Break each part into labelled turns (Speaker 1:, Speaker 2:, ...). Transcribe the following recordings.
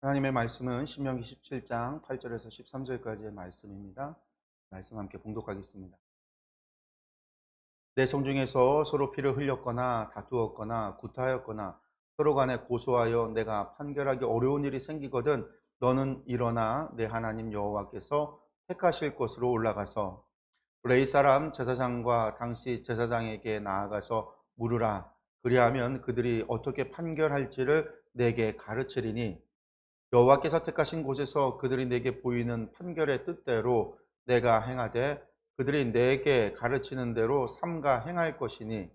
Speaker 1: 하나님의 말씀은 신명기 17장 8절에서 13절까지의 말씀입니다. 말씀 함께 봉독하겠습니다. 내 성중에서 서로 피를 흘렸거나 다투었거나 구타하였거나 서로 간에 고소하여 내가 판결하기 어려운 일이 생기거든 너는 일어나 내 하나님 여호와께서 택하실 곳으로 올라가서 레이 사람 제사장과 당시 제사장에게 나아가서 물으라. 그리하면 그들이 어떻게 판결할지를 내게 가르치리니. 여호와께서 택하신 곳에서 그들이 내게 보이는 판결의 뜻대로 내가 행하되 그들이 내게 가르치는 대로 삼가 행할 것이니.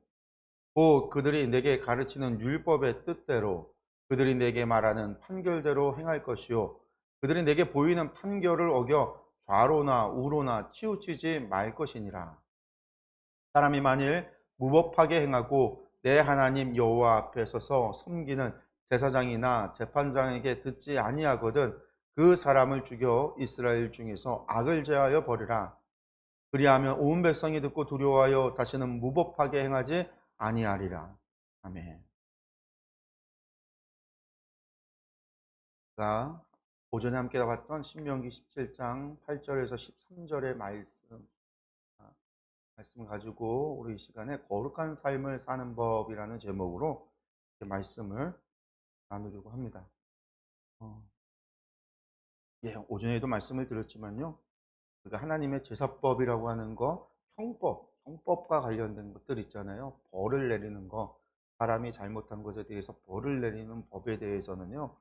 Speaker 1: 곧 그들이 내게 가르치는 율법의 뜻대로 그들이 내게 말하는 판결대로 행할 것이요. 그들이 내게 보이는 판결을 어겨 좌로나 우로나 치우치지 말 것이니라. 사람이 만일 무법하게 행하고 내 하나님 여호와 앞에 서서 섬기는 제사장이나 재판장에게 듣지 아니하거든 그 사람을 죽여 이스라엘 중에서 악을 제하여 버리라. 그리하면 온 백성이 듣고 두려워하여 다시는 무법하게 행하지 아니하리라. 아멘. 자, 오전에 함께 나왔던 신명기 17장 8절에서 13절의 말씀 말씀을 가지고 우리 이 시간에 거룩한 삶을 사는 법이라는 제목으로 말씀을 나누려고 합니다. 어, 예, 오전에도 말씀을 드렸지만요. 우리가 하나님의 제사법이라고 하는 거, 형법, 형법과 관련된 것들 있잖아요. 벌을 내리는 거, 사람이 잘못한 것에 대해서 벌을 내리는 법에 대해서는요.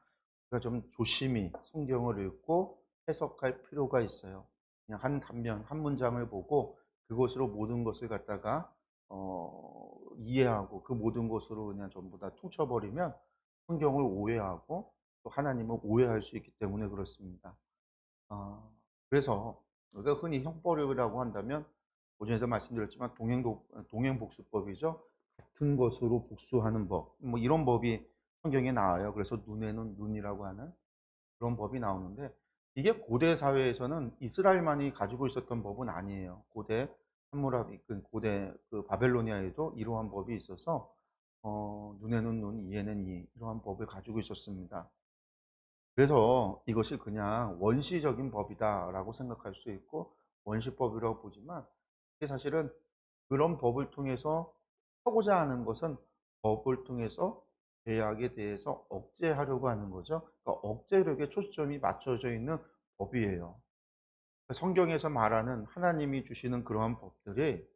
Speaker 1: 우리가 좀 조심히 성경을 읽고 해석할 필요가 있어요. 그냥 한 단면, 한 문장을 보고 그것으로 모든 것을 갖다가 어, 이해하고 그 모든 것으로 그냥 전부 다 퉁쳐버리면 성경을 오해하고 또 하나님을 오해할 수 있기 때문에 그렇습니다. 아, 그래서 우리가 흔히 형벌이라고 한다면 오전에도 말씀드렸지만 동행복, 동행복수법이죠. 같은 것으로 복수하는 법, 뭐 이런 법이 성경에 나와요. 그래서 눈에는 눈이라고 하는 그런 법이 나오는데 이게 고대 사회에서는 이스라엘만이 가지고 있었던 법은 아니에요. 고대 함무라비, 그 고대 그 바벨로니아에도 이러한 법이 있어서 어, 눈에는 눈, 이에는 이 이러한 법을 가지고 있었습니다. 그래서 이것이 그냥 원시적인 법이다라고 생각할 수 있고 원시법이라고 보지만 이게 사실은 그런 법을 통해서 하고자 하는 것은 법을 통해서 죄악에 대해서 억제하려고 하는 거죠. 그러니까 억제력에 초점이 맞춰져 있는 법이에요. 성경에서 말하는 하나님이 주시는 그러한 법들이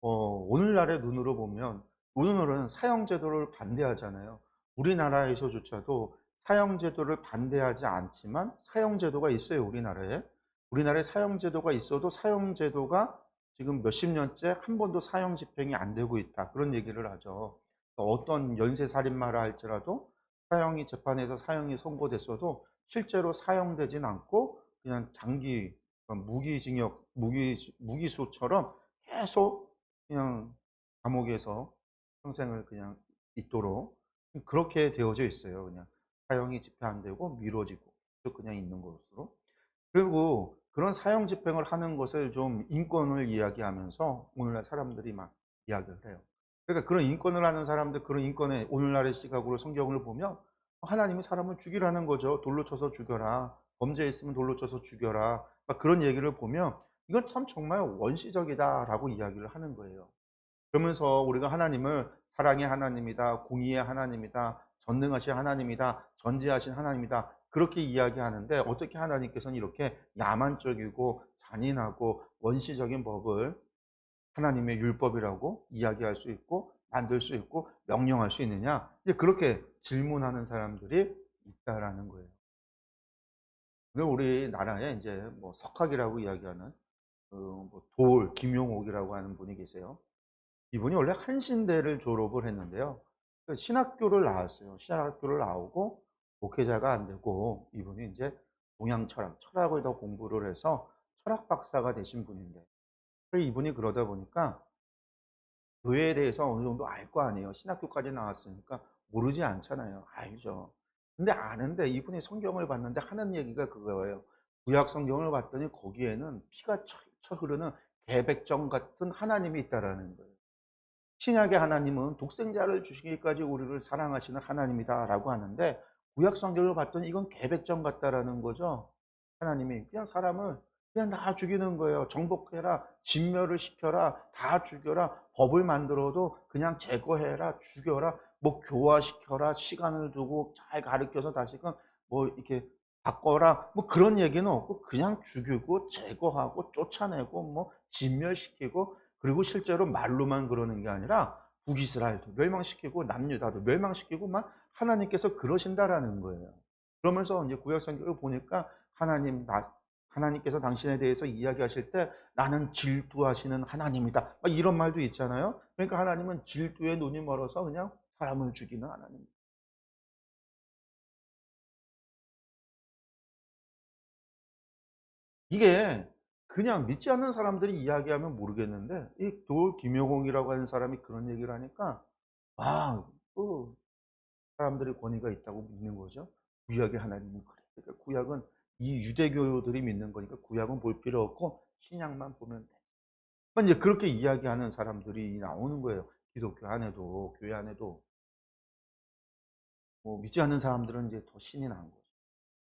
Speaker 1: 어, 오늘날의 눈으로 보면 오늘은 사형제도를 반대하잖아요. 우리나라에서조차도 사형제도를 반대하지 않지만 사형제도가 있어요. 우리나라에. 우리나라에 사형제도가 있어도 사형제도가 지금 몇십 년째 한 번도 사형 집행이 안 되고 있다. 그런 얘기를 하죠. 어떤 연쇄 살인마라 할지라도 사형이 재판에서 사형이 선고됐어도 실제로 사형되진 않고 그냥 장기 무기징역, 무기, 무기수처럼 계속 그냥 감옥에서 평생을 그냥 있도록 그렇게 되어져 있어요. 그냥 사형이 집행 안 되고 미뤄지고 그냥 있는 것으로. 그리고 그런 사형 집행을 하는 것을 좀 인권을 이야기하면서 오늘날 사람들이 막 이야기를 해요. 그러니까 그런 인권을 하는 사람들, 그런 인권의 오늘날의 시각으로 성경을 보면 하나님이 사람을 죽이라는 거죠. 돌로 쳐서 죽여라. 범죄했으면 돌로 쳐서 죽여라. 그런 얘기를 보면 이건 참 정말 원시적이다라고 이야기를 하는 거예요. 그러면서 우리가 하나님을 사랑의 하나님이다, 공의의 하나님이다, 전능하신 하나님이다, 전지하신 하나님이다. 그렇게 이야기하는데 어떻게 하나님께서는 이렇게 야만적이고 잔인하고 원시적인 법을 하나님의 율법이라고 이야기할 수 있고 만들 수 있고 명령할 수 있느냐? 이제 그렇게 질문하는 사람들이 있다라는 거예요. 근데 우리나라에 이제 뭐 석학이라고 이야기하는 그뭐 돌 김용옥이라고 하는 분이 계세요. 이분이 원래 한신대를 졸업을 했는데요. 그 신학교를 나왔어요. 신학교를 나오고 목회자가 안 되고 이분이 이제 동양 철학, 철학을 더 공부를 해서 철학 박사가 되신 분인데 이분이 그러다 보니까 교회에 대해서 어느 정도 알 거 아니에요. 신학교까지 나왔으니까 모르지 않잖아요. 알죠. 근데 아는데 이분이 성경을 봤는데 하는 얘기가 그거예요. 구약 성경을 봤더니 거기에는 피가 쳐, 쳐 흐르는 개백정 같은 하나님이 있다라는 거예요. 신약의 하나님은 독생자를 주시기까지 우리를 사랑하시는 하나님이다라고 하는데 구약 성경을 봤더니 이건 계백전 같다라는 거죠. 하나님이 그냥 사람을 그냥 다 죽이는 거예요. 정복해라, 진멸을 시켜라, 다 죽여라, 법을 만들어도 그냥 제거해라, 죽여라, 뭐 교화시켜라, 시간을 두고 잘 가르쳐서 다시금 뭐 이렇게 바꿔라, 뭐 그런 얘기는 없고 그냥 죽이고 제거하고 쫓아내고 뭐 진멸시키고 그리고 실제로 말로만 그러는 게 아니라 북이스라엘도 멸망시키고 남유다도 멸망시키고 막 하나님께서 그러신다라는 거예요. 그러면서 이제 구약 성경을 보니까 하나님 나 하나님께서 당신에 대해서 이야기하실 때 나는 질투하시는 하나님이다. 막 이런 말도 있잖아요. 그러니까 하나님은 질투에 눈이 멀어서 그냥 사람을 죽이는 하나님. 이게 그냥 믿지 않는 사람들이 이야기하면 모르겠는데 이 돌 김여공이라고 하는 사람이 그런 얘기를 하니까 아, 그 사람들의 권위가 있다고 믿는 거죠. 구약의 하나님은 그래. 그러니까 구약은 이 유대교들이 믿는 거니까 구약은 볼 필요 없고 신약만 보면 돼. 뭐 이제 그렇게 이야기하는 사람들이 나오는 거예요. 기독교 안에도 교회 안에도 뭐 믿지 않는 사람들은 이제 더 신이 난 거죠.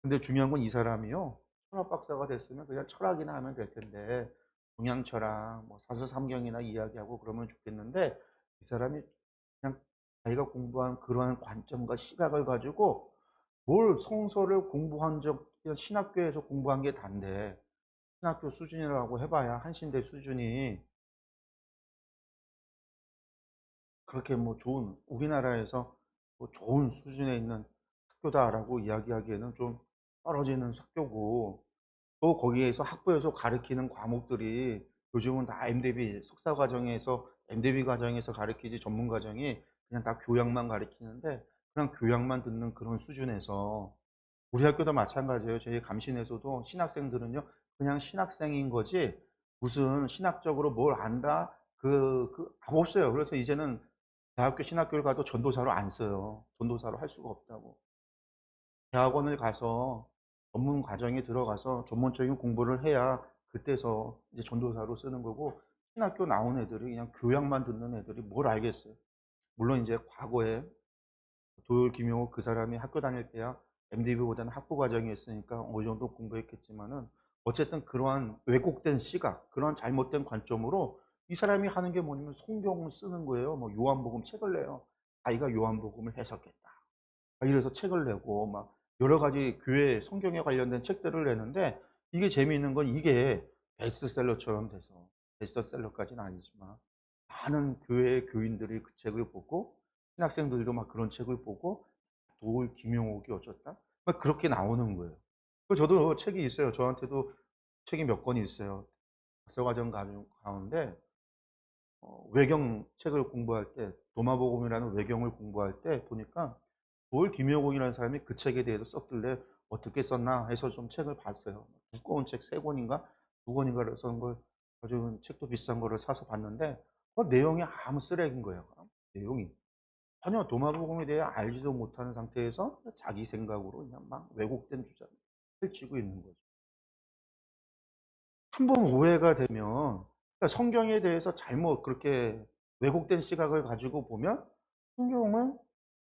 Speaker 1: 근데 중요한 건 이 사람이요. 철학 박사가 됐으면 그냥 철학이나 하면 될 텐데 동양 철학, 뭐 사서삼경이나 이야기하고 그러면 좋겠는데 이 사람이 그냥 자기가 공부한 그러한 관점과 시각을 가지고 뭘 성서를 공부한 적 신학교에서 공부한 게 단데 신학교 수준이라고 해봐야 한신대 수준이 그렇게 뭐 좋은 우리나라에서 뭐 좋은 수준에 있는 학교다라고 이야기하기에는 좀 떨어지는 학교고 또 거기에서 학부에서 가르치는 과목들이 요즘은 다 MDB 석사 과정에서 MDB 과정에서 가르치지 전문 과정이 그냥 다 교양만 가르치는데 그냥 교양만 듣는 그런 수준에서 우리 학교도 마찬가지예요. 저희 감신에서도 신학생들은요 그냥 신학생인 거지 무슨 신학적으로 뭘 안다 그, 그 없어요. 그래서 이제는 대학교 신학교를 가도 전도사로 안 써요. 전도사로 할 수가 없다고. 대학원을 가서 전문 과정에 들어가서 전문적인 공부를 해야 그때서 이제 전도사로 쓰는 거고 신학교 나온 애들이 그냥 교양만 듣는 애들이 뭘 알겠어요. 물론 이제 과거에 도율 김용호 그 사람이 학교 다닐 때야 MDB보다는 학부 과정이었으니까 어느 정도 공부했겠지만은 어쨌든 그러한 왜곡된 시각, 그러한 잘못된 관점으로 이 사람이 하는 게 뭐냐면 성경을 쓰는 거예요. 뭐 요한복음 책을 내요. 아이가 요한복음을 해석했다. 아, 이래서 책을 내고 막 여러 가지 교회 성경에 관련된 책들을 내는데 이게 재미있는 건 이게 베스트셀러처럼 돼서 베스트셀러까지는 아니지만 많은 교회 교인들이 그 책을 보고 신학생들도 막 그런 책을 보고 도울 김용옥이 어쩌다 막 그렇게 나오는 거예요. 그 저도 책이 있어요. 저한테도 책이 몇 권이 있어요. 박사과정 가운데 어, 외경 책을 공부할 때 도마복음이라는 외경을 공부할 때 보니까 도울 김여공이라는 사람이 그 책에 대해서 썼길래 어떻게 썼나 해서 좀 책을 봤어요. 두꺼운 책 세 권인가 두 권인가를 쓴 걸 아주 책도 비싼 거를 사서 봤는데 그 내용이 아무 쓰레기인 거예요. 내용이 전혀 도마복음에 대해 알지도 못하는 상태에서 자기 생각으로 그냥 막 왜곡된 주장을 펼치고 있는 거죠. 한 번 오해가 되면 성경에 대해서 잘못 그렇게 왜곡된 시각을 가지고 보면 성경은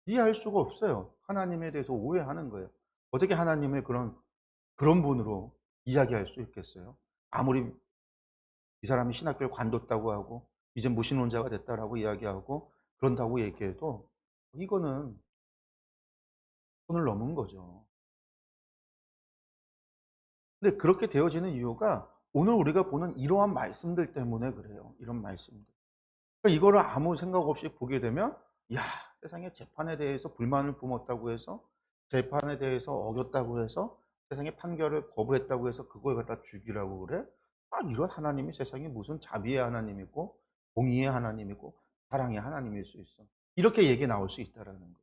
Speaker 1: 이해할 수가 없어요. 하나님에 대해서 오해하는 거예요. 어떻게 하나님을 그런 그런 분으로 이야기할 수 있겠어요? 아무리 이 사람이 신학교를 관뒀다고 하고 이제 무신론자가 됐다라고 이야기하고 그런다고 얘기해도 이거는 손을 넘은 거죠. 근데 그렇게 되어지는 이유가 오늘 우리가 보는 이러한 말씀들 때문에 그래요. 이런 말씀들. 그러니까 이거를 아무 생각 없이 보게 되면 야 세상에 재판에 대해서 불만을 뿜었다고 해서 재판에 대해서 어겼다고 해서 세상에 판결을 거부했다고 해서 그걸 갖다 죽이라고 그래? 아, 이런 하나님이 세상에 무슨 자비의 하나님이고 공의의 하나님이고 사랑의 하나님일 수 있어. 이렇게 얘기 나올 수 있다라는 거예요.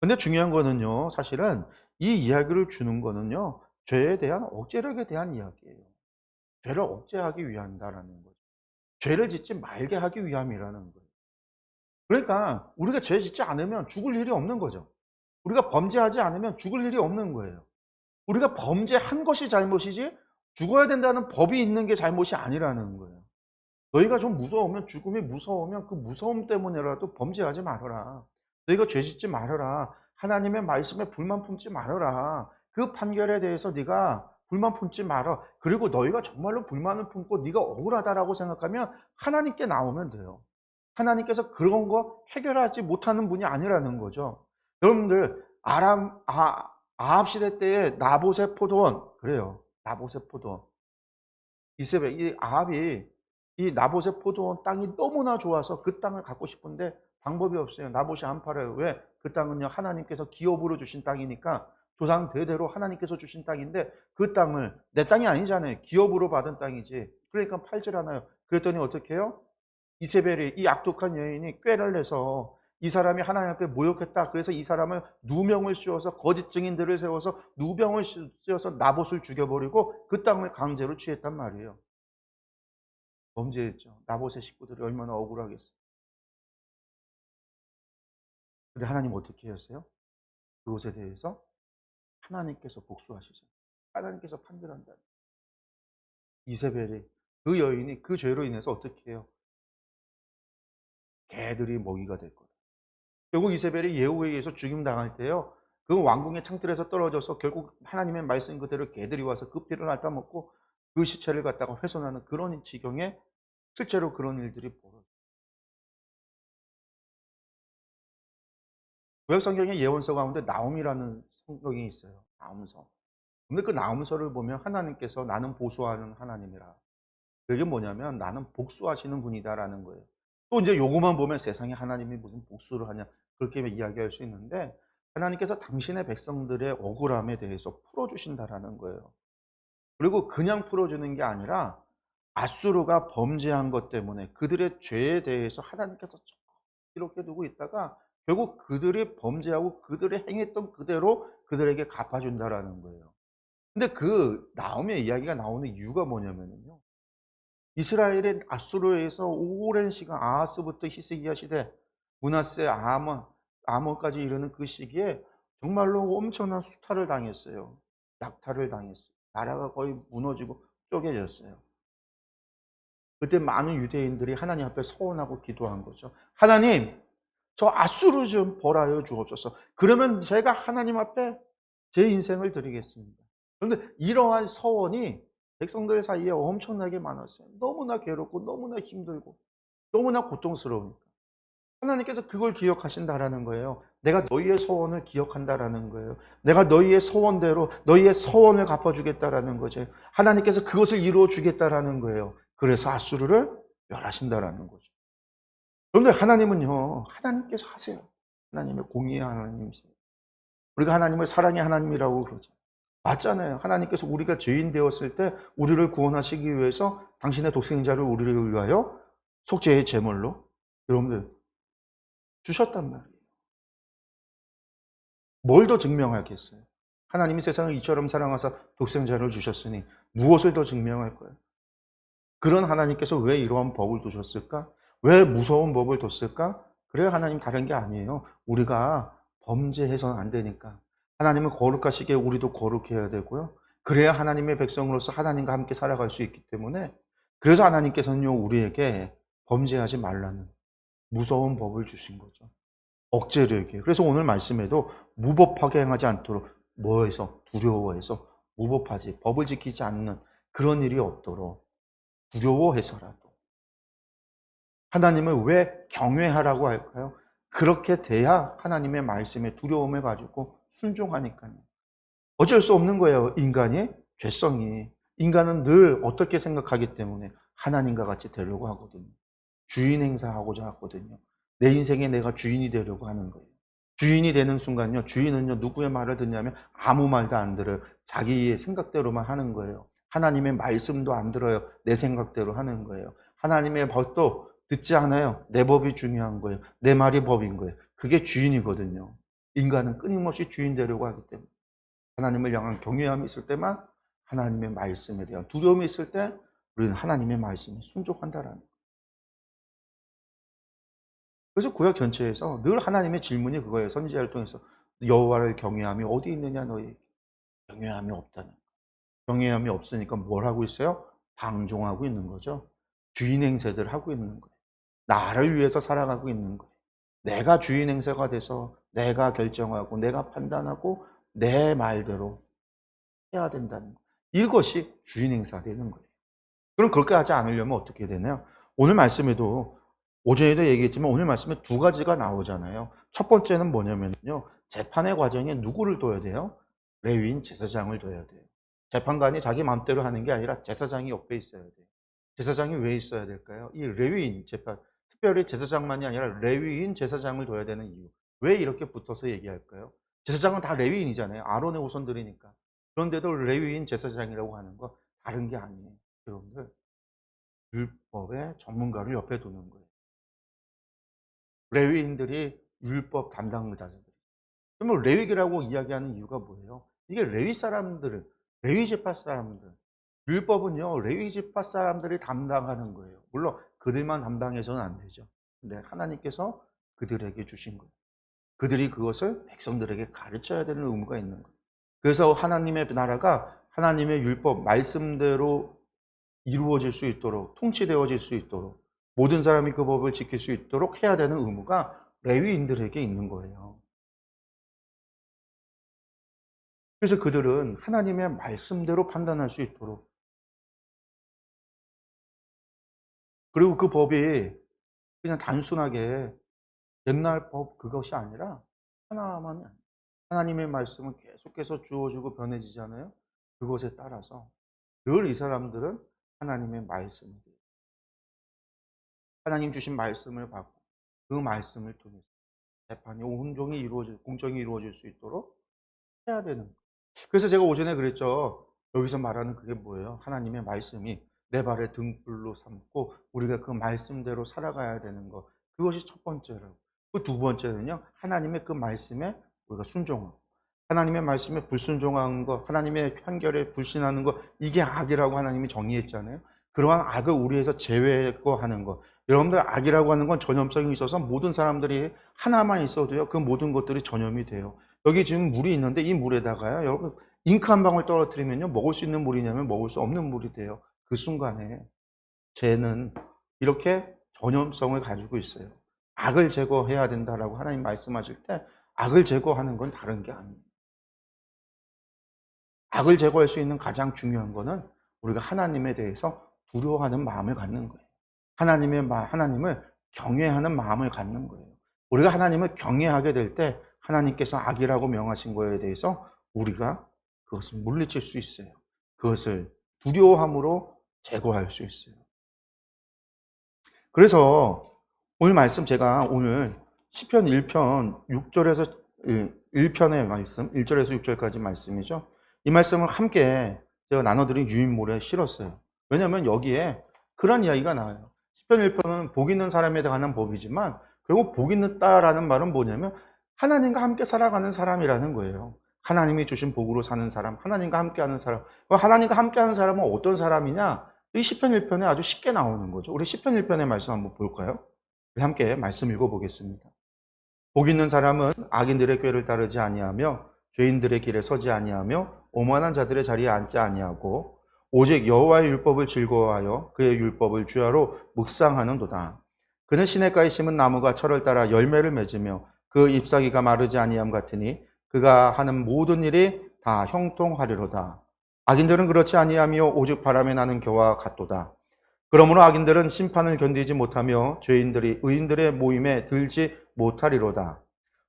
Speaker 1: 근데 중요한 거는요, 사실은 이 이야기를 주는 거는요, 죄에 대한 억제력에 대한 이야기예요. 죄를 억제하기 위함이다라는 거죠. 죄를 짓지 말게 하기 위함이라는 거예요. 그러니까 우리가 죄 짓지 않으면 죽을 일이 없는 거죠. 우리가 범죄하지 않으면 죽을 일이 없는 거예요. 우리가 범죄한 것이 잘못이지 죽어야 된다는 법이 있는 게 잘못이 아니라는 거예요. 너희가 좀 무서우면 죽음이 무서우면 그 무서움 때문에라도 범죄하지 말아라. 너희가 죄 짓지 말아라. 하나님의 말씀에 불만 품지 말아라. 그 판결에 대해서 네가 불만 품지 말아. 그리고 너희가 정말로 불만을 품고 네가 억울하다라고 생각하면 하나님께 나오면 돼요. 하나님께서 그런 거 해결하지 못하는 분이 아니라는 거죠. 여러분들 아람 아 아합 시대 때에 나보세 포도원 그래요. 나보세 포도원. 이세벨 이 아합이 이 나보세 포도원 땅이 너무나 좋아서 그 땅을 갖고 싶은데 방법이 없어요. 나봇이 안 팔아요. 왜? 그 땅은요 하나님께서 기업으로 주신 땅이니까 조상 대대로 하나님께서 주신 땅인데 그 땅을 내 땅이 아니잖아요. 기업으로 받은 땅이지. 그러니까 팔질 않아요. 그랬더니 어떻게 해요? 이세벨이 이 악독한 여인이 꾀를 내서 이 사람이 하나님 앞에 모욕했다. 그래서 이 사람을 누명을 씌워서 거짓 증인들을 세워서 누병을 씌워서 나봇을 죽여버리고 그 땅을 강제로 취했단 말이에요. 범죄했죠. 나봇의 식구들이 얼마나 억울하겠어요. 근데 하나님 어떻게 하세요? 그것에 대해서 하나님께서 복수하시죠. 하나님께서 판결한다. 이세벨이 그 여인이 그 죄로 인해서 어떻게 해요? 개들이 먹이가 될 거예요. 결국 이세벨이 예후에 의해서 죽임 당할 때요. 그 왕궁의 창틀에서 떨어져서 결국 하나님의 말씀 그대로 개들이 와서 그 피를 핥아먹고 그 시체를 갖다가 훼손하는 그런 지경에 실제로 그런 일들이 벌어져요. 구약 성경의 예언서 가운데 나움이라는 성경이 있어요. 나움서. 근데 그 나움서를 보면 하나님께서 나는 보수하는 하나님이라. 그게 뭐냐면 나는 복수하시는 분이다라는 거예요. 또 이제 요거만 보면 세상에 하나님이 무슨 복수를 하냐 그렇게 이야기할 수 있는데 하나님께서 당신의 백성들의 억울함에 대해서 풀어주신다라는 거예요. 그리고 그냥 풀어주는 게 아니라 아수르가 범죄한 것 때문에 그들의 죄에 대해서 하나님께서 이렇게 두고 있다가 결국 그들이 범죄하고 그들이 행했던 그대로 그들에게 갚아준다라는 거예요. 근데 그 나움의 이야기가 나오는 이유가 뭐냐면요. 이스라엘의 아수르에서 오랜 시간 아하스부터 히스기야 시대 문하세 아몬 아몬까지 이르는 그 시기에 정말로 엄청난 수탈을 당했어요. 약탈을 당했어요. 나라가 거의 무너지고 쪼개졌어요. 그때 많은 유대인들이 하나님 앞에 서원하고 기도한 거죠. 하나님, 저 아수르 좀 벌하여 주옵소서. 그러면 제가 하나님 앞에 제 인생을 드리겠습니다. 그런데 이러한 서원이 백성들 사이에 엄청나게 많았어요. 너무나 괴롭고 너무나 힘들고 너무나 고통스러우니까. 하나님께서 그걸 기억하신다라는 거예요. 내가 너희의 소원을 기억한다라는 거예요. 내가 너희의 소원대로 너희의 소원을 갚아주겠다라는 거죠. 하나님께서 그것을 이루어 주겠다라는 거예요. 그래서 아수르를 멸하신다라는 거죠. 그런데 하나님은요, 하나님께서 하세요. 하나님의 공의의 하나님이세요. 우리가 하나님을 사랑의 하나님이라고 그러죠. 맞잖아요. 하나님께서 우리가 죄인 되었을 때 우리를 구원하시기 위해서 당신의 독생자를 우리를 위하여 속죄의 제물로 여러분들 주셨단 말이에요. 뭘 더 증명하겠어요? 하나님이 세상을 이처럼 사랑하사 독생자를 주셨으니 무엇을 더 증명할 거예요? 그런 하나님께서 왜 이러한 법을 두셨을까? 왜 무서운 법을 뒀을까? 그래 하나님 다른 게 아니에요. 우리가 범죄해서는 안 되니까. 하나님은 거룩하시기에 우리도 거룩해야 되고요. 그래야 하나님의 백성으로서 하나님과 함께 살아갈 수 있기 때문에 그래서 하나님께서는요 우리에게 범죄하지 말라는 무서운 법을 주신 거죠. 얘기해요. 그래서 오늘 말씀에도 무법하게 행하지 않도록 뭐해서 두려워해서 무법하지 법을 지키지 않는 그런 일이 없도록 두려워해서라도 하나님을 왜 경외하라고 할까요? 그렇게 돼야 하나님의 말씀에 두려움을 가지고 순종하니까요. 어쩔 수 없는 거예요. 인간의 죄성이. 인간은 늘 어떻게 생각하기 때문에 하나님과 같이 되려고 하거든요. 주인 행사하고자 하거든요. 내 인생에 내가 주인이 되려고 하는 거예요. 주인이 되는 순간요, 주인은요, 누구의 말을 듣냐면 아무 말도 안 들어요. 자기의 생각대로만 하는 거예요. 하나님의 말씀도 안 들어요. 내 생각대로 하는 거예요. 하나님의 법도 듣지 않아요. 내 법이 중요한 거예요. 내 말이 법인 거예요. 그게 주인이거든요. 인간은 끊임없이 주인 되려고 하기 때문에. 하나님을 향한 경외함이 있을 때만 하나님의 말씀에 대한 두려움이 있을 때 우리는 하나님의 말씀에 순종한다라는 거예요. 그래서 구약 전체에서 늘 하나님의 질문이 그거예요. 선지자를 통해서 여호와를 경외함이 어디 있느냐 너희 경외함이 없다는 경외함이 없으니까 뭘 하고 있어요? 방종하고 있는 거죠. 주인 행세들 하고 있는 거예요. 나를 위해서 살아가고 있는 거예요. 내가 주인 행세가 돼서 내가 결정하고 내가 판단하고 내 말대로 해야 된다는 거. 이것이 주인 행사가 되는 거예요. 그럼 그렇게 하지 않으려면 어떻게 되나요? 오늘 말씀에도 오전에도 얘기했지만 오늘 말씀에 두 가지가 나오잖아요. 첫 번째는 뭐냐면요. 재판의 과정에 누구를 둬야 돼요? 레위인 제사장을 둬야 돼요. 재판관이 자기 마음대로 하는 게 아니라 제사장이 옆에 있어야 돼요. 제사장이 왜 있어야 될까요? 이 레위인 재판, 특별히 제사장만이 아니라 레위인 제사장을 둬야 되는 이유. 왜 이렇게 붙어서 얘기할까요? 제사장은 다 레위인이잖아요. 아론의 후손들이니까. 그런데도 레위인 제사장이라고 하는 거 다른 게 아니에요. 여러분들 율법의 전문가를 옆에 두는 거예요. 레위인들이 율법 담당자들. 그러면 레위기라고 이야기하는 이유가 뭐예요? 이게 레위 사람들을 레위 지파 사람들 율법은요 레위 지파 사람들이 담당하는 거예요. 물론 그들만 담당해서는 안 되죠. 근데 하나님께서 그들에게 주신 거예요. 그들이 그것을 백성들에게 가르쳐야 되는 의무가 있는 거예요. 그래서 하나님의 나라가 하나님의 율법 말씀대로 이루어질 수 있도록 통치되어질 수 있도록 모든 사람이 그 법을 지킬 수 있도록 해야 되는 의무가 레위인들에게 있는 거예요. 그래서 그들은 하나님의 말씀대로 판단할 수 있도록 그리고 그 법이 그냥 단순하게 옛날 법 그것이 아니라 하나만 하나님의 말씀은 계속해서 주어지고 변해지잖아요. 그것에 따라서 늘 이 사람들은 하나님의 말씀을 하나님 주신 말씀을 받고 그 말씀을 통해서 재판이 온종이 이루어질 공정이 이루어질 수 있도록 해야 되는 거예요. 그래서 제가 오전에 그랬죠. 여기서 말하는 그게 뭐예요? 하나님의 말씀이 내 발의 등불로 삼고 우리가 그 말씀대로 살아가야 되는 것. 그것이 첫 번째라고. 그두 번째는요. 하나님의 그 말씀에 우리가 순종하고 하나님의 말씀에 불순종하는 것, 하나님의 편결에 불신하는 것, 이게 악이라고 하나님이 정의했잖아요. 그러한 악을 우리에서 제외하는 것. 여러분들 악이라고 하는 건 전염성이 있어서 모든 사람들이 하나만 있어도요, 그 모든 것들이 전염이 돼요. 여기 지금 물이 있는데 이 물에다가요, 여러분, 잉크 한 방울 떨어뜨리면요, 먹을 수 있는 물이냐면 먹을 수 없는 물이 돼요. 그 순간에 죄는 이렇게 전염성을 가지고 있어요. 악을 제거해야 된다라고 하나님 말씀하실 때 악을 제거하는 건 다른 게 아니에요. 악을 제거할 수 있는 가장 중요한 거는 우리가 하나님에 대해서 두려워하는 마음을 갖는 거예요. 하나님의 마, 하나님을 경외하는 마음을 갖는 거예요. 우리가 하나님을 경외하게 될 때 하나님께서 악이라고 명하신 거에 대해서 우리가 그것을 물리칠 수 있어요. 그것을 두려워함으로 제거할 수 있어요. 그래서 오늘 말씀 제가 오늘 시편 1편 6절에서 1편의 말씀, 1절에서 6절까지 말씀이죠. 이 말씀을 함께 제가 나눠드린 유인물에 실었어요. 왜냐하면 여기에 그런 이야기가 나와요. 10편 1편은 복 있는 사람에 관한 법이지만 결국 복 있다라는 말은 뭐냐면 하나님과 함께 살아가는 사람이라는 거예요. 하나님이 주신 복으로 사는 사람, 하나님과 함께하는 사람. 하나님과 함께하는 사람은 어떤 사람이냐? 이 10편 1편에 아주 쉽게 나오는 거죠. 우리 10편 1편의 말씀 한번 볼까요? 함께 말씀 읽어보겠습니다. 복 있는 사람은 악인들의 꾀를 따르지 아니하며 죄인들의 길에 서지 아니하며 오만한 자들의 자리에 앉지 아니하고 오직 여호와의 율법을 즐거워하여 그의 율법을 주야로 묵상하는도다. 그는 시냇가에 심은 나무가 철을 따라 열매를 맺으며 그 잎사귀가 마르지 아니함 같으니 그가 하는 모든 일이 다 형통하리로다. 악인들은 그렇지 아니하며 오직 바람에 나는 겨와 같도다. 그러므로 악인들은 심판을 견디지 못하며 죄인들이 의인들의 모임에 들지 못하리로다.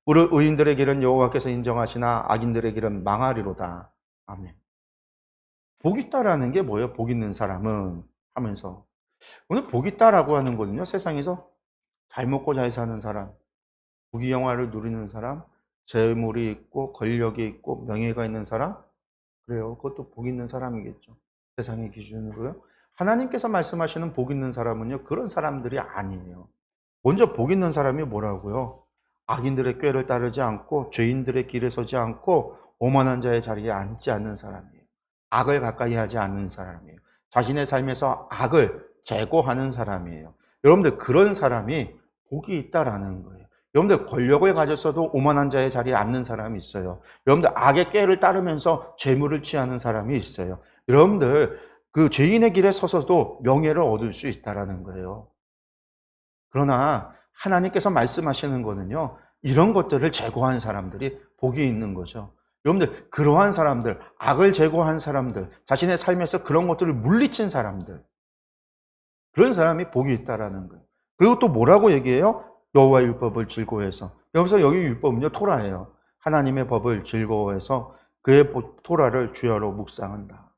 Speaker 1: 우리 의인들의 길은 여호와께서 인정하시나 악인들의 길은 망하리로다. 아멘. 복 있다라는 게 뭐예요? 복 있는 사람은 하면서 오늘 복 있다라고 하는 거는요. 세상에서 잘 먹고 잘 사는 사람, 부귀영화를 누리는 사람, 재물이 있고 권력이 있고 명예가 있는 사람 그래요. 그것도 복 있는 사람이겠죠. 세상의 기준으로요. 하나님께서 말씀하시는 복 있는 사람은요. 그런 사람들이 아니에요. 먼저 복 있는 사람이 뭐라고요? 악인들의 꾀를 따르지 않고 죄인들의 길에 서지 않고 오만한 자의 자리에 앉지 않는 사람이에요. 악을 가까이 하지 않는 사람이에요. 자신의 삶에서 악을 제거하는 사람이에요. 여러분들 그런 사람이 복이 있다라는 거예요. 여러분들 권력을 가졌어도 오만한 자의 자리에 앉는 사람이 있어요. 여러분들 악의 꾀를 따르면서 재물을 취하는 사람이 있어요. 여러분들 그 죄인의 길에 서서도 명예를 얻을 수 있다라는 거예요. 그러나 하나님께서 말씀하시는 거는요. 이런 것들을 제거한 사람들이 복이 있는 거죠. 여러분들 그러한 사람들, 악을 제거한 사람들, 자신의 삶에서 그런 것들을 물리친 사람들, 그런 사람이 복이 있다라는 거예요. 그리고 또 뭐라고 얘기해요? 여호와 율법을 즐거워해서 여기서 여기 율법은요 토라예요. 하나님의 법을 즐거워해서 그의 토라를 주야로 묵상한다.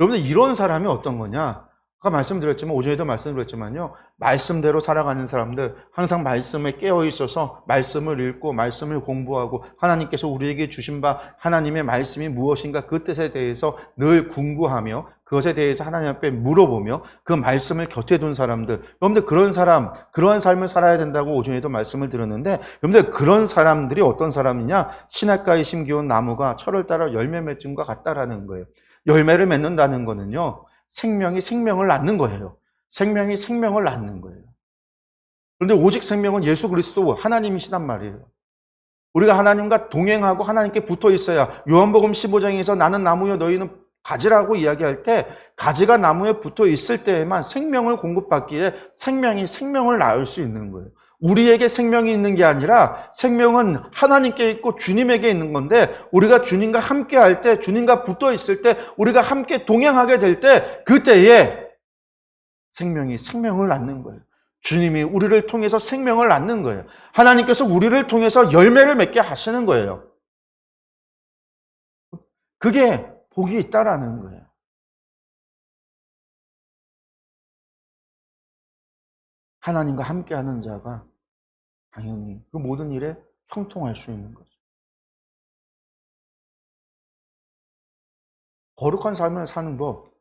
Speaker 1: 여러분들 이런 사람이 어떤 거냐? 아까 말씀드렸지만 오전에도 말씀드렸지만요. 말씀대로 살아가는 사람들 항상 말씀에 깨어 있어서 말씀을 읽고 말씀을 공부하고 하나님께서 우리에게 주신 바 하나님의 말씀이 무엇인가 그 뜻에 대해서 늘 궁구하며 그것에 대해서 하나님 앞에 물어보며 그 말씀을 곁에 둔 사람들 여러분들 그런 사람 그러한 삶을 살아야 된다고 오전에도 말씀을 드렸는데 여러분들 그런 사람들이 어떤 사람이냐 신학가에 심기운 나무가 철을 따라 열매 맺음과 같다라는 거예요. 열매를 맺는다는 거는요. 생명이 생명을 낳는 거예요. 생명이 생명을 낳는 거예요. 그런데 오직 생명은 예수 그리스도 하나님이시단 말이에요. 우리가 하나님과 동행하고 하나님께 붙어 있어야 요한복음 15장에서 나는 나무여 너희는 가지라고 이야기할 때 가지가 나무에 붙어 있을 때에만 생명을 공급받기에 생명이 생명을 낳을 수 있는 거예요. 우리에게 생명이 있는 게 아니라 생명은 하나님께 있고 주님에게 있는 건데 우리가 주님과 함께 할 때, 주님과 붙어 있을 때, 우리가 함께 동행하게 될 때, 그때에 생명이 생명을 낳는 거예요. 주님이 우리를 통해서 생명을 낳는 거예요. 하나님께서 우리를 통해서 열매를 맺게 하시는 거예요. 그게 복이 있다라는 거예요. 하나님과 함께하는 자가 당연히 그 모든 일에 형통할 수 있는 거죠. 거룩한 삶을 사는 법.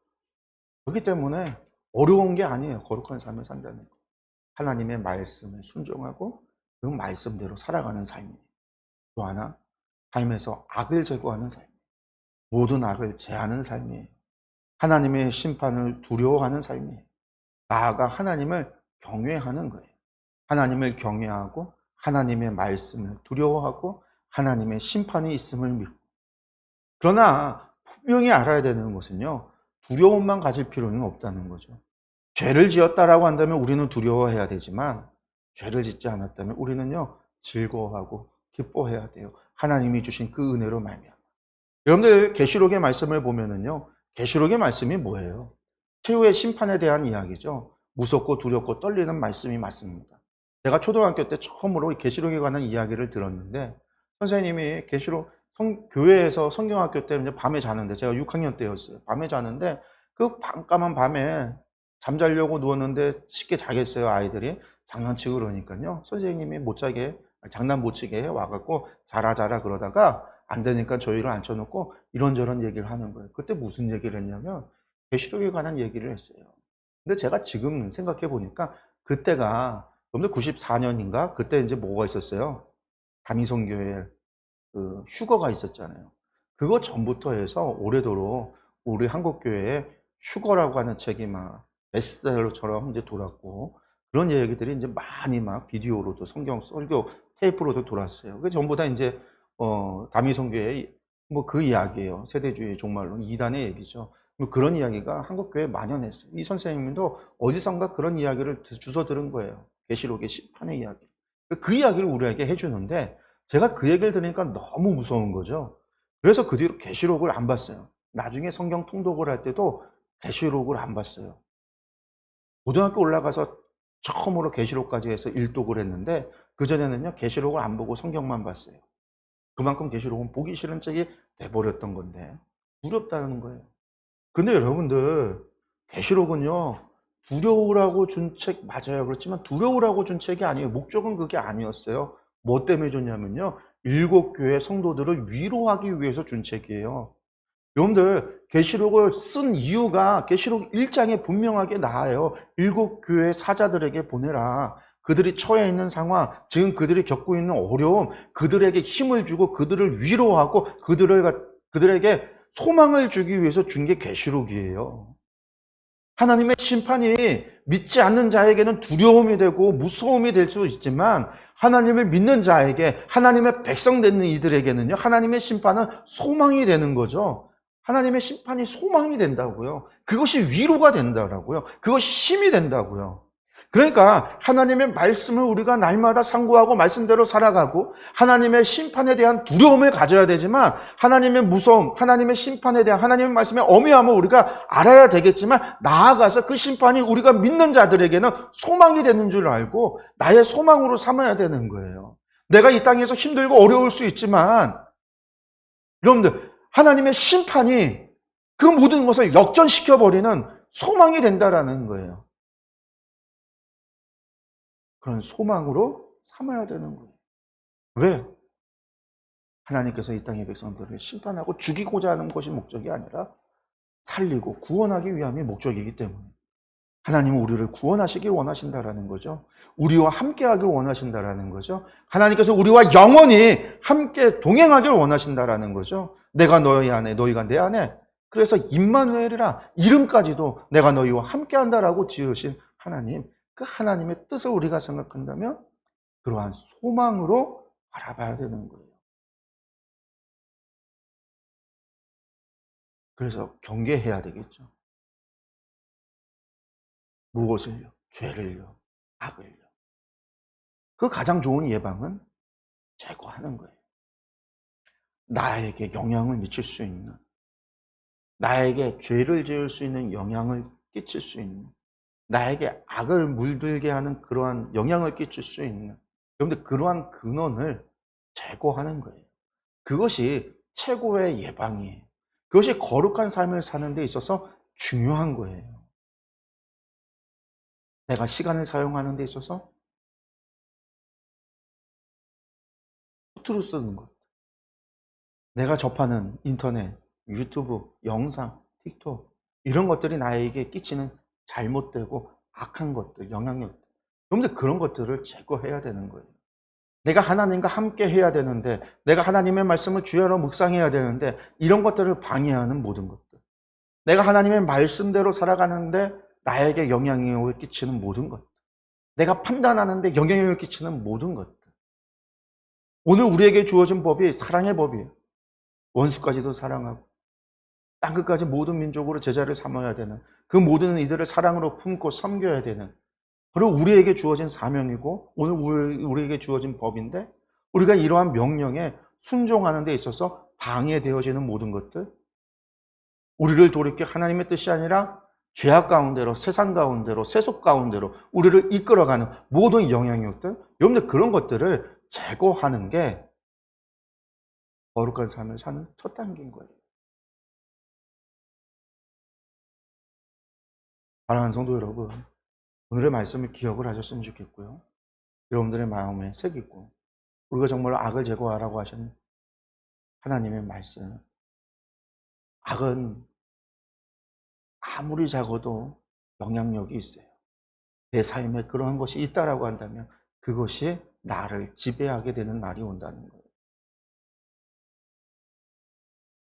Speaker 1: 그렇기 때문에 어려운 게 아니에요. 거룩한 삶을 산다는 거. 하나님의 말씀에 순종하고 그 말씀대로 살아가는 삶이에요. 또 하나, 삶에서 악을 제거하는 삶. 모든 악을 제하는 삶이에요. 하나님의 심판을 두려워하는 삶이에요. 나아가 하나님을 경외하는 거예요. 하나님을 경외하고 하나님의 말씀을 두려워하고 하나님의 심판이 있음을 믿고. 그러나 분명히 알아야 되는 것은요. 두려움만 가질 필요는 없다는 거죠. 죄를 지었다라고 한다면 우리는 두려워해야 되지만 죄를 짓지 않았다면 우리는요. 즐거워하고 기뻐해야 돼요. 하나님이 주신 그 은혜로 말미암아. 여러분들 계시록의 말씀을 보면은요. 계시록의 말씀이 뭐예요? 최후의 심판에 대한 이야기죠. 무섭고 두렵고 떨리는 말씀이 맞습니다. 제가 초등학교 때 처음으로 계시록에 관한 이야기를 들었는데 선생님이 계시록 교회에서 성경학교 때 이제 밤에 자는데 제가 6학년 때였어요. 밤에 자는데 그 깜깜한 밤에 잠자려고 누웠는데 쉽게 자겠어요 아이들이 장난치고 그러니까요 선생님이 못 자게 장난 못 치게 와갖고 자라 자라 그러다가 안 되니까 저희를 앉혀놓고 이런저런 얘기를 하는 거예요. 그때 무슨 얘기를 했냐면 계시록에 관한 얘기를 했어요. 근데 제가 지금 생각해 보니까 그때가 여러분들 94년인가 그때 이제 뭐가 있었어요? 담이성교회 그 휴거가 있었잖아요. 그거 전부터 해서 오래도록 우리 한국 교회에 휴거라고 하는 책이 막 베스트셀러처럼 이제 돌았고 그런 얘기들이 이제 많이 막 비디오로도 성경 설교 테이프로도 돌았어요. 그 전부 다 이제 어 담이성교회 뭐 그 이야기예요. 세대주의 종말론 이단의 얘기죠. 뭐 그런 이야기가 한국 교회에 만연했어요. 이 선생님도 어디선가 그런 이야기를 주워 들은 거예요. 계시록의 심판의 이야기. 그 이야기를 우리에게 해주는데 제가 그 얘기를 들으니까 너무 무서운 거죠. 그래서 그 뒤로 계시록을 안 봤어요. 나중에 성경 통독을 할 때도 계시록을 안 봤어요. 고등학교 올라가서 처음으로 계시록까지 해서 일독을 했는데 그 전에는요 계시록을 안 보고 성경만 봤어요. 그만큼 계시록은 보기 싫은 책이 돼버렸던 건데 두렵다는 거예요. 근데 여러분들 계시록은요 두려우라고 준 책 맞아요. 그렇지만 두려우라고 준 책이 아니에요. 목적은 그게 아니었어요. 뭐 때문에 줬냐면요. 일곱 교회 성도들을 위로하기 위해서 준 책이에요. 여러분들 계시록을 쓴 이유가 계시록 1장에 분명하게 나와요. 일곱 교회 사자들에게 보내라. 그들이 처해 있는 상황, 지금 그들이 겪고 있는 어려움, 그들에게 힘을 주고 그들을 위로하고 그들을 그들에게 소망을 주기 위해서 준 게 계시록이에요. 하나님의 심판이 믿지 않는 자에게는 두려움이 되고 무서움이 될 수 있지만 하나님을 믿는 자에게 하나님의 백성 되는 이들에게는요 하나님의 심판은 소망이 되는 거죠. 하나님의 심판이 소망이 된다고요. 그것이 위로가 된다고요. 그것이 힘이 된다고요. 그러니까 하나님의 말씀을 우리가 날마다 상고하고 말씀대로 살아가고 하나님의 심판에 대한 두려움을 가져야 되지만 하나님의 무서움, 하나님의 심판에 대한 하나님의 말씀의 엄미함을 우리가 알아야 되겠지만 나아가서 그 심판이 우리가 믿는 자들에게는 소망이 되는 줄 알고 나의 소망으로 삼아야 되는 거예요. 내가 이 땅에서 힘들고 어려울 수 있지만 여러분들 하나님의 심판이 그 모든 것을 역전시켜 버리는 소망이 된다라는 거예요. 그런 소망으로 삼아야 되는 거예요. 왜? 하나님께서 이 땅의 백성들을 심판하고 죽이고자 하는 것이 목적이 아니라 살리고 구원하기 위함이 목적이기 때문에 하나님은 우리를 구원하시길 원하신다라는 거죠. 우리와 함께하길 원하신다라는 거죠. 하나님께서 우리와 영원히 함께 동행하길 원하신다라는 거죠. 내가 너희 안에 너희가 내 안에 그래서 임마누엘이라 이름까지도 내가 너희와 함께한다라고 지으신 하나님 그 하나님의 뜻을 우리가 생각한다면 그러한 소망으로 바라봐야 되는 거예요. 그래서 경계해야 되겠죠. 무엇을요? 죄를요, 악을요. 그 가장 좋은 예방은 제거하는 거예요. 나에게 영향을 미칠 수 있는, 나에게 죄를 지을 수 있는 영향을 끼칠 수 있는, 나에게 악을 물들게 하는 그러한 영향을 끼칠 수 있는, 여러분들 그러한 근원을 제거하는 거예요. 그것이 최고의 예방이에요. 그것이 거룩한 삶을 사는 데 있어서 중요한 거예요. 내가 시간을 사용하는 데 있어서 허투루 쓰는 것. 내가 접하는 인터넷, 유튜브, 영상, 틱톡 이런 것들이 나에게 끼치는 잘못되고 악한 것들, 영향력. 여러분들 그런 것들을 제거해야 되는 거예요. 내가 하나님과 함께 해야 되는데, 내가 하나님의 말씀을 주야로 묵상해야 되는데, 이런 것들을 방해하는 모든 것들. 내가 하나님의 말씀대로 살아가는데, 나에게 영향력을 끼치는 모든 것들. 내가 판단하는데 영향력을 끼치는 모든 것들. 오늘 우리에게 주어진 법이 사랑의 법이에요. 원수까지도 사랑하고, 땅 끝까지 모든 민족으로 제자를 삼아야 되는, 그 모든 이들을 사랑으로 품고 섬겨야 되는, 그리고 우리에게 주어진 사명이고 오늘 우리에게 주어진 법인데 우리가 이러한 명령에 순종하는 데 있어서 방해되어지는 모든 것들 우리를 돌이켜 하나님의 뜻이 아니라 죄악 가운데로 세상 가운데로 세속 가운데로 우리를 이끌어가는 모든 영향력들 여러분들 그런 것들을 제거하는 게 거룩한 삶을 사는 첫 단계인 거예요. 사랑하는 성도 여러분 오늘의 말씀을 기억을 하셨으면 좋겠고요. 여러분들의 마음에 새기고 우리가 정말 악을 제거하라고 하신 하나님의 말씀. 악은 아무리 작아도 영향력이 있어요. 내 삶에 그러한 것이 있다라고 한다면 그것이 나를 지배하게 되는 날이 온다는 거예요.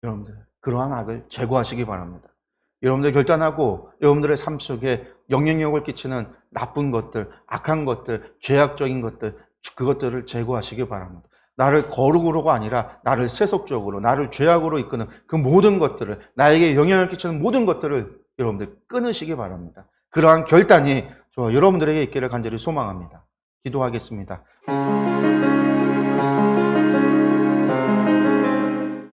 Speaker 1: 여러분들, 그러한 악을 제거하시기 바랍니다. 여러분들 결단하고 여러분들의 삶 속에 영향력을 끼치는 나쁜 것들, 악한 것들, 죄악적인 것들, 그것들을 제거하시기 바랍니다. 나를 거룩으로가 아니라 나를 세속적으로, 나를 죄악으로 이끄는 그 모든 것들을, 나에게 영향을 끼치는 모든 것들을 여러분들 끊으시기 바랍니다. 그러한 결단이 저 여러분들에게 있기를 간절히 소망합니다. 기도하겠습니다.